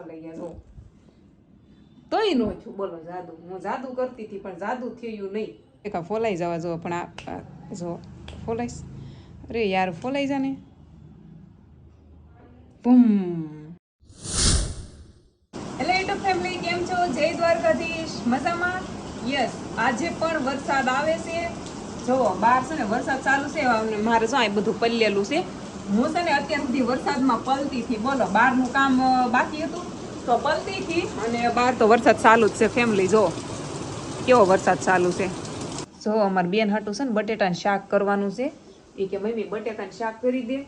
ફોલાઈ ગયા જો. તોય નો. છું બોલો જાદુ. હું જાદુ કરતી હતી પણ જાદુ થયું નહીં. એકા ફોલાઈ જવા જો પણ આ આ જો ફોલાઈશ. અરે યાર ફોલાઈ જાને બૂમ હેલો યુટ્યુબ ફેમિલી કેમ છો? જય દ્વારકાધીશ. મજામાં? યસ આજે પણ વરસાદ આવે છે. જો બહાર છે ને વરસાદ ચાલુ છે મારે શું આ બધું પલ્લેલું છે. હું છે ને અત્યાર સુધી વરસાદમાં પલતી થી, બોલો, બહારનું કામ બાકી હતું? તો પલતી થી અને બહાર તો વરસાદ ચાલુ જ છે ફેમિલી જો. કેવો વરસાદ ચાલુ છે? જો, અમારી બેન હાટું છે ને બટેટાનું શાક કરવાનું છે. એ કે, મમ્મી બટેકાનું શાક કરી દે.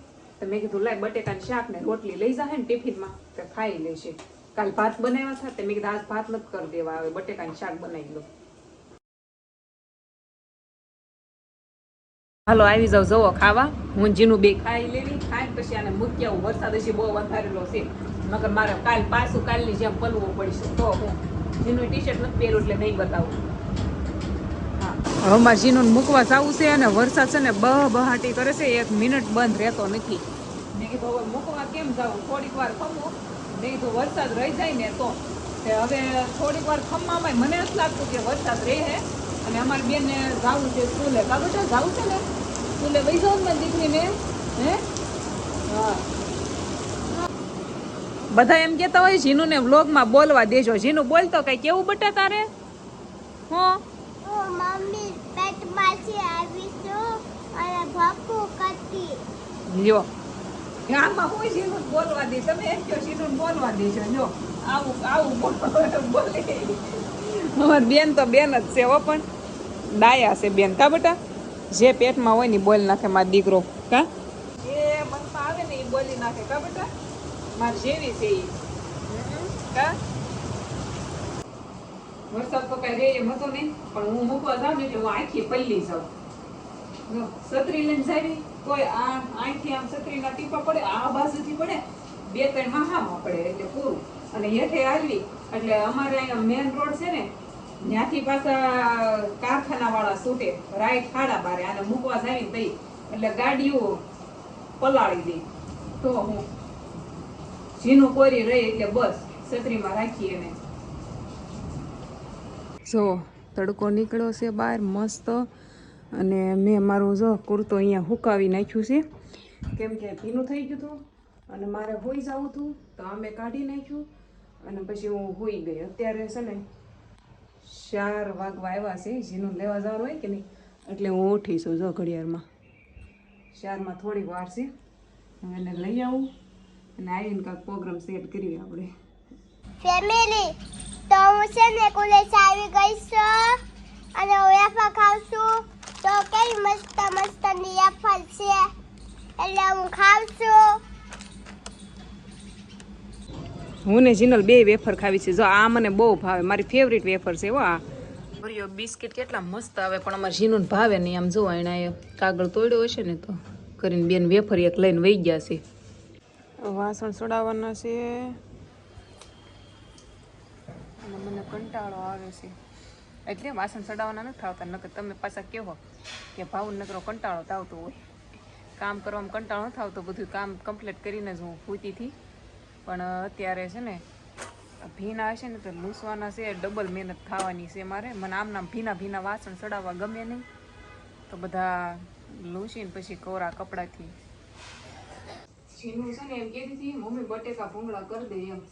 તો મેં કીધું, લાય બટેકાનું શાક ને રોટલી લઈ જાય ને ટિફિનમાં. તો ખાઈ લેશે. કાલ ભાત બનાવ્યા હતા, તે મેં કીધું, આજ ભાત નથી કરી દેવા આવે બટેકાનું શાક બનાવી લો. હાલો, આવી જાવ જવો ખાવા. હું જીનું બે ખાઈ લેવી ખાઈ પછી આને મૂકી આવું. વરસાદ હજી બહુ વધારેલો છે. નકર મારે કાલ પાછું કાલની જેમ પલવું પડશે. તો હું જીનું ટી શર્ટ નથી પહેરું એટલે નહીં બતાવું. હમણાં જીનું મૂકવા જવું છે અને વરસાદ છે ને બહ બહાટી કરે છે. એક મિનિટ બંધ રહેતો નથી. મેં કીધું, હવે મૂકવા કેમ જાઉં થોડીક વાર ખમું. મેં કીધું, વરસાદ રહી જાય ને તે. હવે થોડીક વાર ખમવામાં મને જ લાગતું કે વરસાદ રહે અને અમારી બેનને જવું છે સ્કૂલે. કા બેટા જવું છે ને? સ્કૂલે વહી જાવ ને દીકરીને. હે? હા. બધા એમ કહેતા હોય જીનુને વ્લોગમાં બોલવા દેજો. જીનુ બોલતો કઈ કેવું બટા તારે? હો? હું મમ્મી પેટમાંથી આવી છું અને ભક્કું કરતી. લ્યો. આમાં કોઈ જીનું બોલવા દે તમે એમ કહો જીનું બોલવા દેજો. લ્યો આવું આવું બોલ- બોલે. અમારી બેન તો બેન જ છે હો પણ. ડાયા છે બેન કા બેટા? જે પેટમાં હોય ને બોલી નાખે મારો દીકરો કા? એ મનમાં આવે ને એ બોલી નાખે કા બેટા? જેવી છે એ કા? વરસાદ તો કઈ રે એમ હતો નહીં પણ હું મૂકવા જાઉં ને એટલે હું આખી પલ્લી જાઉં. જો, છત્રી લઈને જાવી કોઈ આ અહીંથી આમ છત્રીના ટીપા પડે આ બાજુથી પડે બે ત્રણ મહામાં પડે એટલે પૂરું. અને હેઠે આવી એટલે અમારે અહીંયા મેન રોડ છે ને ત્યાંથી પાછા કારખાના વાળા છૂટે રાઈટ ખાડા બારે, આને મૂકવા જાવી તઈ. એટલે ગાડીઓ પલાળી દે. તો હું જીનું કોરી રહી એટલે બસ, છત્રીમાં રાખી એને. જો, તડકો નીકળ્યો છે બહાર મસ્ત. અને મેં મારું જો કુર્તો અહીંયા હુકાવી નાખ્યું છે. કેમ કે ભીનું થઈ ગયું હતું. અને મારે હોઈ જવું હતું, તો અમે કાઢી નાખ્યું. અને પછી હું હોઈ ગઈ. અત્યારે છે ને ચાર વાગવા આવ્યા છે જેનું લેવા જવાનું હોય કે નહીં? એટલે હું ઉઠીશું જો ઘડિયાળમાં. ચારમાં થોડીક વાર છે. હું એને લઈ આવું અને આવીને કાંઈક પ્રોગ્રામ સેટ કરીએ આપણે. ફેમિલી તો હું છે ને કોલેજ આવી ગઈ છું અને હું એફા ખાઉં છું. તો કેવી મસ્ત મસ્તની એફલ છે. એટલે હું ખાઉં છું. હું ને જીનલ બે વેફર ખાવી છે. જો આ મને બહુ ભાવે. મારી ફેવરિટ વેફર છે હો આ. ભર્યો બિસ્કિટ કેટલા મસ્ત આવે પણ અમારે જીનુને ભાવે નહીં. આમ જો એણે એ કાગળ તોડ્યો હશે ને તો કરીને બેન વેફર એક લઈને વહી ગયા છે. વાસણ સડાવવાના છે. અને મને કંટાળો આવે છે. એટલે વાસણ સડાવવાના નથી આવતા. નકર તમે પાછા કહો કે ભાવ નકરો કંટાળો આવતો હોય. કામ કરવામાં કંટાળો નથી આવતો. બધું કામ કમ્પ્લીટ કરીને જ હું પૂતી હતી પણ અત્યારે છે ને, ભીના હશે ને તો લૂસવાના છે, ડબલ મહેનત થવાની છે મારે. મને આમ નામ ભીના ભીના વાસણ ચડાવવા ગમે નહીં. તો બધા લૂસીને પછી કોરા કપડાથી. છીનું છે ને એમ કહેતી હતી, મમ્મી, બટેકા ભૂંગળા કરી દે એમ.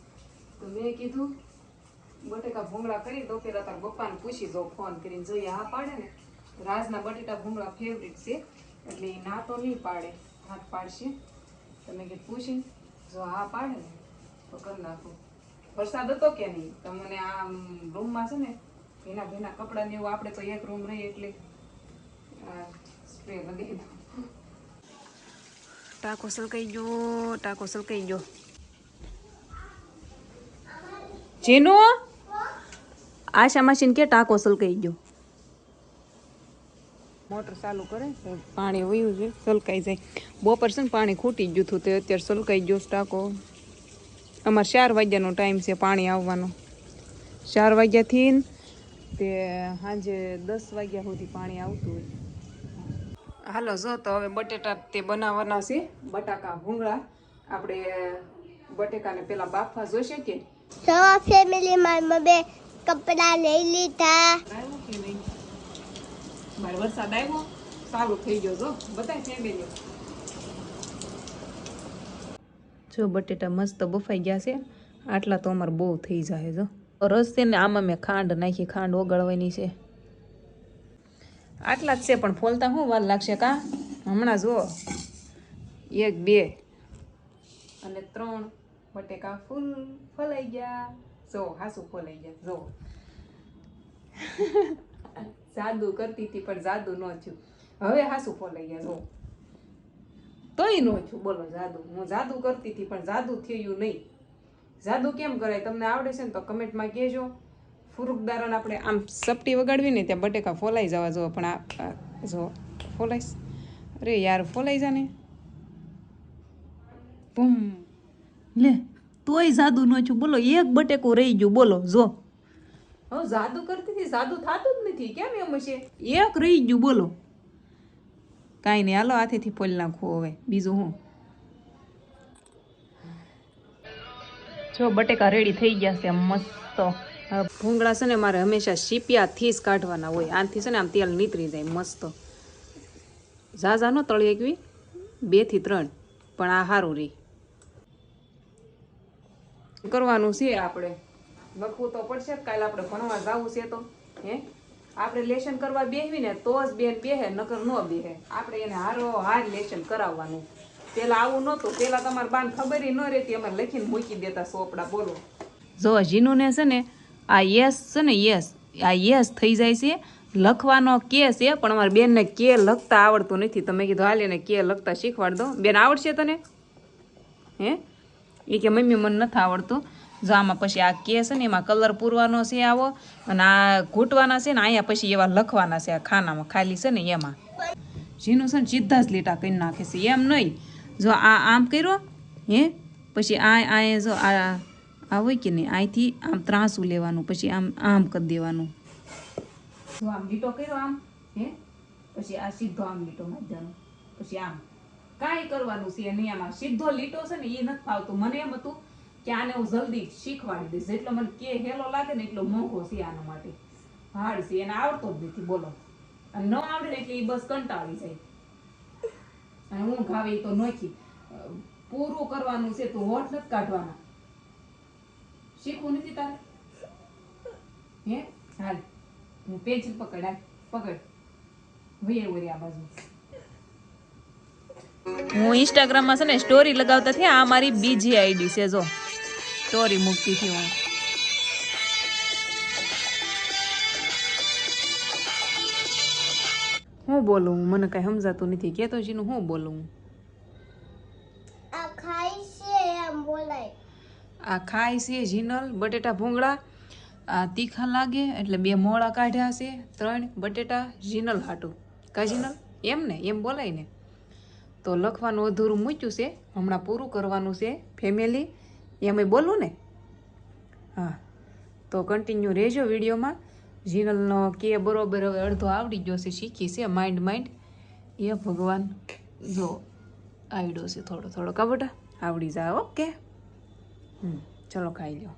તો મેં કીધું, બટેકા ભૂંગળા કરી તો પેલા તાર પપ્પાને પૂછી દો ફોન કરીને જોઈએ હા પાડે ને. રાજના બટેટા ભૂંગળા ફેવરિટ છે, એટલે એ ના તો નહીં પાડે. હાથ પાડશે. તો મેં કીધું, પૂછીને જો હા પાડે ને. તો કરી નાખું વરસાદ હતો કે નહીં? તમને મને આ રૂમમાં છે ને ભીના ભીના કપડાં ને એવું આપણે તો એક રૂમ રહી એટલે સ્પ્રે લગાવી દઉં. ટાકો સલકાઈ ગયો ટાકો સલકાઈ ગયો. જેનો આશા મશીન કે ટાકો સલકાઈ ગયો. મોટર ચાલુ કરે પાણી વયું છે સલકાઈ જાય. બપોર છે ને પાણી ખૂટી ગયું હતું તે અત્યારે સલકાઈ ગયો ટાંકો. અમારે ચાર વાગ્યાનો ટાઈમ છે પાણી આવવાનો. ચાર વાગ્યાથી ને તે સાંજે દસ વાગ્યા સુધી પાણી આવતું હોય. હાલો જો તો હવે બટેટા તે બનાવવાના છે બટાકા ભૂંગળા. આપણે બટેકાને પેલા બાફવા જોઈશે કે તો ફેમિલીમાં મેં બે કપડા લઈ લીધા. મારે વરસાદ આવ્યો સારું થઈ ગયો જો. બધા ફેમિલી જો બટેટા મસ્ત બફાઈ ગયા છે, આટલા તો અમારે બહુ થઈ જાય જો. રસ છે ને આમાં મેં ખાંડ નાખી, ખાંડ ઓગળવાની છે. આટલા જ છે પણ ફોલતા શું વાર લાગશે કા? હમણાં જુઓ. એક, બે અને ત્રણ બટેકા ફૂલ ફલાઈ ગયા. જો, હાસુ ફોલાઈ ગયા. જો. જાદુ કરતી હતી પણ જાદુ ન થયું. હવે હાસુ ફોલાઈ ગયા, જો. તોય ન થયું. બોલો જાદુ. હું જાદુ કરતી હતી પણ જાદુ થયું નહીં. જાદુ કેમ કરાય? તમને આવડે છે ને તો કમેન્ટમાં કહેજો. ફુરુકદારોને આપણે આમ સપટી વગાડવી ને ત્યાં બટેકા ફોલાઈ જવા જો પણ આ જો ફોલાઈશ. અરે યાર ફોલાઈ જાને. ને લે તોય જાદુ ન છું બોલો એક બટેકું રહી ગયું. બોલો જો. હવે જાદુ કરતી હતી જાદુ થતું જ નથી. કેમ એમ હશે? એક રહી ગયું બોલો. કાંઈ નહીં. હાલો હાથેથી ફોલી નાખવું હવે. બીજું હું? જો બટેકા રેડી થઈ ગયા છે મસ્ત. ભૂંગળા છે ને મારે હંમેશા શીપિયાથી જ કાઢવાના હોય. આનથી છે ને આમ તેલ નીતરી જાય મસ્ત. ઝાઝા નો તળી એકવી બેથી ત્રણ. પણ આ સારું રહી કરવાનું છે આપણે. લખવું તો પડશે કાલે આપણે ભણવા જવું છે તો. હે? આપણે લેશન કરવા બેહવી ને તો જ બેન બેહે, નકર ન બેહે. આપણે એને હારો હાર લેશન કરાવવાનું. પેલા આવું નહોતું. પેલા તમારે બાન ખબર ન રહેતી. અમે લખીને મૂકી દેતા સોપડા, બોલો. જો જીનુને છે ને આ યસ છે ને યસ આ યસ થઈ જાય છે. લખવાનો કે છે, પણ અમારી બેનને કે લખતા આવડતું નથી. તમે કીધું, હાલ એને કે લખતા શીખવાડ દો. બેન, આવડશે તને? હે? એ કે મમ્મી, મને નથી આવડતું. જો આમાં પછી આ કે છે ને, એમાં કલર પૂરવાનો છે આવો, અને આ ઘૂંટવાના છે ને, અહીંયા પછી એવા લખવાના છે, આ ખાનામાં ખાલી છે ને એમાં. ઝીનું છે ને, સીધા જ લીટા કરી નાખે છે, એમ નહીં. જો આ આમ કર્યો, હે, પછી આ આ જો આ આ હોય કે નહીં અહીંથી આમ ત્રાસું લેવાનું, પછી આમ આમ કરી દેવાનું. જો આમ લીટો કર્યો આમ, હે, પછી આ સીધો આમ લીટો માધ્યનો પછી આમ. કાંઈ કરવાનું છે નહીં, આમાં સીધો લીટો છે ને એ નથી ફાવતું. મને એમ હતું કે આને હું જલ્દી શીખવાડી દઈશ. જેટલો મને કે હેલો લાગે ને એટલો મોંઘો છે આના માટે. હાડ છે, એને આવડતો જ નથી, બોલો. અને ન આવડે એટલે એ બસ કંટાળી જાય. અને હું ખાવે તો નોખી. પૂરું કરવાનું છે તો હોઠ નથી કાઢવાના. શીખવું નથી તારે? હે? હાલ, હું પેન્સિલ પકડ, હાલ, પકડ. વૈયા વરી આ બાજુ. હું ઇન્સ્ટાગ્રામમાં છે ને સ્ટોરી લગાવતા થયા, આ મારી બીજી આઈડી છે, જો. સ્ટોરી મૂકતી હતી હું હું બોલું? મને કઈ સમજાતું નથી. કેતો જીનું હું બોલું? આ ખાય છે જીનલ બટેટા ભૂંગળા. આ તીખા લાગે એટલે બે મોળા કાઢ્યા છે. ત્રણ બટેટા જીનલ હાટું. કા જીનલ એમ ને એમ બોલાય ને. તો લખવાનું અધૂરું મૂક્યું છે. હમણાં પૂરું કરવાનું છે ફેમિલી એમ બોલું ને? હા. તો કન્ટિન્યુ રહેજો વિડીયોમાં. જીનલનો કે બરોબર હવે અડધો આવડી ગયો છે, શીખી છે માઇન્ડ માઇન્ડ એ ભગવાન જો આવડ્યો છે થોડો થોડો કા આવડી જાય ઓકે. હમ, ચલો ખાઈ લો